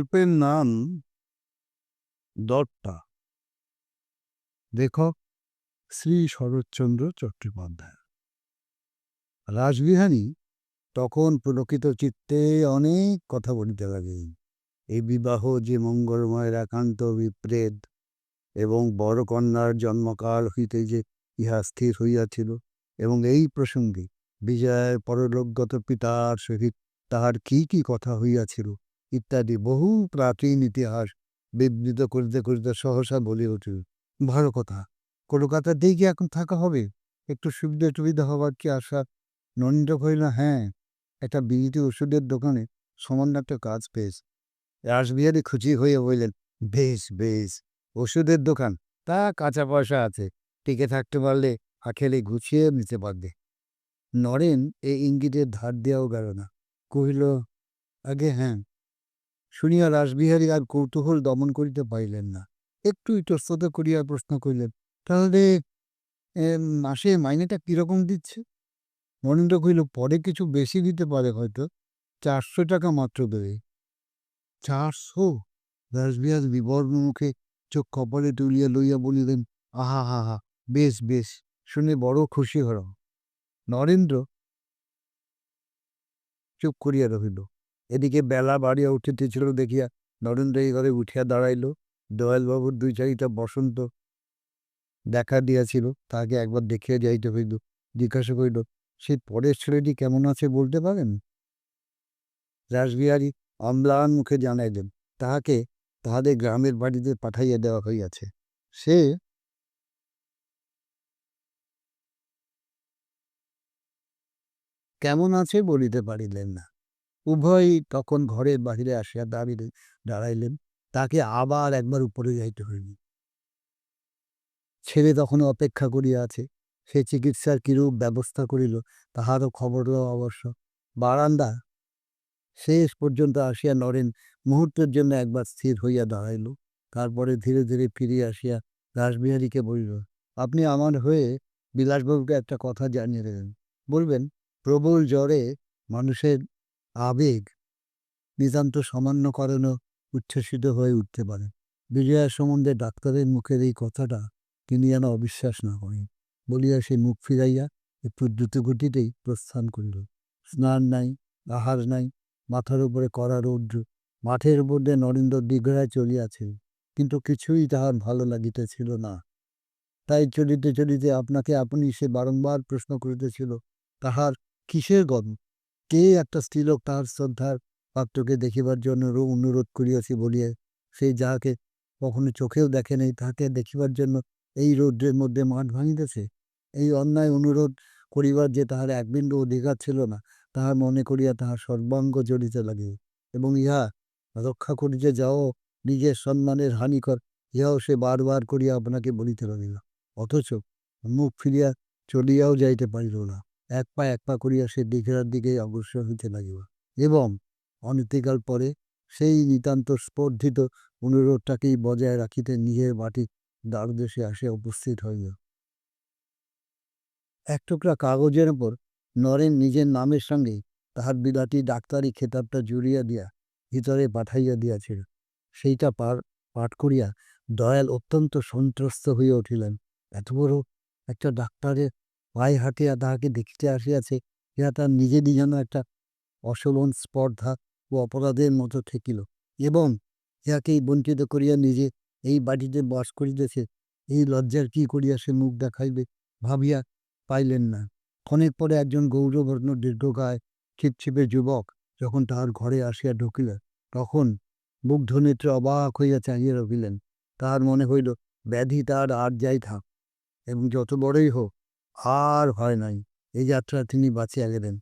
গল্পের নাম দট্টা। লেখক শ্রী শরৎচন্দ্র চট্টোপাধ্যায়। রাসবিহারী তখন পুলকিত চিত্তে অনেক কথা বলিতে লাগে এই বিবাহ যে মঙ্গলময়ের একান্ত বিপ্রেদ এবং বড় কন্যার জন্মকাল হইতে যে ইহা স্থির হইয়াছিল এবং এই প্রসঙ্গে বিজয়ের পরলোকগত পিতার সহিত তাহার কি কি কথা হইয়াছিল ইত্যাদি বহু প্রাচীন ইতিহাস বিবৃত করিতে করিতে সহসা বলে উঠিল। ভালো কথা কলকাতাতেই কি এখন থাকা হবে? একটু সুবিধা টুবিধা হবার কি আশা? নরেন্দ্র কহিল হ্যাঁ একটা বিলিতি ওষুধের দোকানে সামান্য একটা কাজ পেয়েছে। রাসবিহারী খুশি হয়ে বললেন, বেশ বেশ, ওষুধের দোকান, তা কাঁচা পয়সা আছে, টিকে থাকতে পারলে আখেলে গুছিয়ে নিতে পারবে। নরেন এই ইঙ্গিতের ধার দেওয়াও গেল না। কহিল, আগে হ্যাঁ শুনিয়া রাসবিহারী আর কৌতূহল দমন করিতে পারিলেন না। একটু ইতস্তত করিয়া প্রশ্ন করিলেন, তাহলে মাসে মাইনেটা কীরকম দিচ্ছে? নরেন্দ্র কহিল, পরে কিছু বেশি দিতে পারে হয়তো, চারশো টাকা মাত্র দেবে। চারশো? রাসবিহার বিবর্ণ মুখে চোখ কপালে তুলিয়া লইয়া বলিলেন, আহা, হা হা, বেশ বেশ, শুনে বড় খুশি হল নরেন্দ্র চুপ করিয়া রহিল। এদিকে বেলা বাড়িয়া উঠিতেছিল দেখিয়া নরেন্দ্র এই ঘরে উঠিয়া দাঁড়াইল। দয়ালবাবুর দুই চারিটা বসন্ত দেখা দিয়াছিল, তাহাকে একবার দেখিয়া যাইতে হইল। জিজ্ঞাসা করিল সেই পরের ছেলেটি কেমন আছে বলতে পারেন? রাসবিহারী অম্লান মুখে জানাইলেন, তাহাকে তাহাদের গ্রামের বাড়িতে পাঠাইয়া দেওয়া হইয়াছে। সে কেমন আছে বলিতে পারিলেন না। উভয়ই তখন ঘরের বাহিরে আসিয়া দাঁড়িয়ে দাঁড়াইলেন। তাকে আবার একবার উপরে যাইতে হইল। ছেলে তখন অপেক্ষা করিয়া আছে। সে চিকিৎসার কিরূপ ব্যবস্থা করিল, তাহারও খবর আবশ্যক বারান্দা। শেষ পর্যন্ত আসিয়া নরেন মুহূর্তের জন্য একবার স্থির হইয়া দাঁড়াইল। তারপরে ধীরে ধীরে ফিরিয়া আসিয়া রাসবিহারীকে বলিল, আপনি আমার হয়ে বিলাসবাবুকে একটা কথা জানিয়ে দেবেন। বলবেন, প্রবল জ্বরে মানুষের আবেগ নিতান্ত সামান্য কারণে উচ্ছ্বসিত হয়ে উঠতে পারে। বিজয়া সম্বন্ধে ডাক্তারের মুখের এই কথাটা তিনি যেন অবিশ্বাস না করেন। বলিয়া সে মুখ ফিরাইয়া একটু দ্রুতগতিতেই প্রস্থান করিল। স্নান নাই, আহার নাই, মাথার উপরে কড়া রৌদ্র, মাঠের উপর দিয়ে নরেন্দ্র দিঘরায় চলিয়াছে কিন্তু কিছুই তাহার ভালো লাগিতেছিল না। তাই চলিতে চলিতে আপনাকে আপনি সে বারংবার প্রশ্ন করিতেছিল, তাহার কিসের গর্ব? কে একটা স্ত্রীলোক তাহার শ্রদ্ধার পাত্রকে দেখিবার জন্য অনুরোধ করিয়াছি বলিয়া সেই যাহাকে কখনো চোখেও দেখে নাই, তাহাকে দেখিবার জন্য এই রৌদ্রের মধ্যে মাঠ ভাঙিতেছে? এই অন্যায় অনুরোধ করিবার যে তাহার এক বিন্দু অধিকার ছিল না, তাহা মনে করিয়া তাহার সর্বাঙ্গ জড়িতে লাগে এবং ইহা রক্ষা করিতে যাও, নিজের সম্মানের হানিকর, ইহাও সে বারবার করিয়া আপনাকে বলিতে লাগিল। অথচ মুখ ফিরিয়া চলিয়াও যাইতে পারিল না। এক পা এক পা করিয়া সে দিঘরার দিকে অগ্রসর হইতে লাগিল এবং অনতিকাল পরে সেই নিতান্ত স্পর্ধিত অনুরোধটাকেই বজায় রাখিতে নিজের মাটি দ্বারদেশে আসিয়া উপস্থিত হইল। এক টুকরা কাগজের ওপর নরেন নিজের নামের সঙ্গে তাহার বিলাতি ডাক্তারি খেতাবটা জুড়িয়া দিয়া ভিতরে পাঠাইয়া দিয়াছিল। সেইটা পার, পাঠ করিয়া দয়াল অত্যন্ত সন্ত্রস্ত হইয়া উঠিলেন। এত বড় একটা ডাক্তারের পায়ে হাঁটিয়া তাহাকে দেখিতে আসিয়াছে, ইহা তার নিজেরই যেন একটা অসলন স্পর্ধা ও অপরাধের মতো ঠেকিল এবং ইহাকেই বঞ্চিত করিয়া নিজে এই বাড়িতে বাস করিতেছে। এই লজ্জার কি করিয়া সে মুখ দেখাইবে ভাবিয়া পাইলেন না। ক্ষণেক পরে একজন গৌরবর্ণ দীর্ঘকায় ছিপছিপে যুবক যখন তাহার ঘরে আসিয়া ঢুকিল, তখন মুগ্ধ নেত্রে অবাক হইয়া চাহিয়া রহিলেন। তাহার মনে হইল, ব্যাধি তার আর যাই থাক এবং যত বড়ই হোক আর হয় নাই। এই যাত্রা তিনি বাঁচিয়া গেলেন।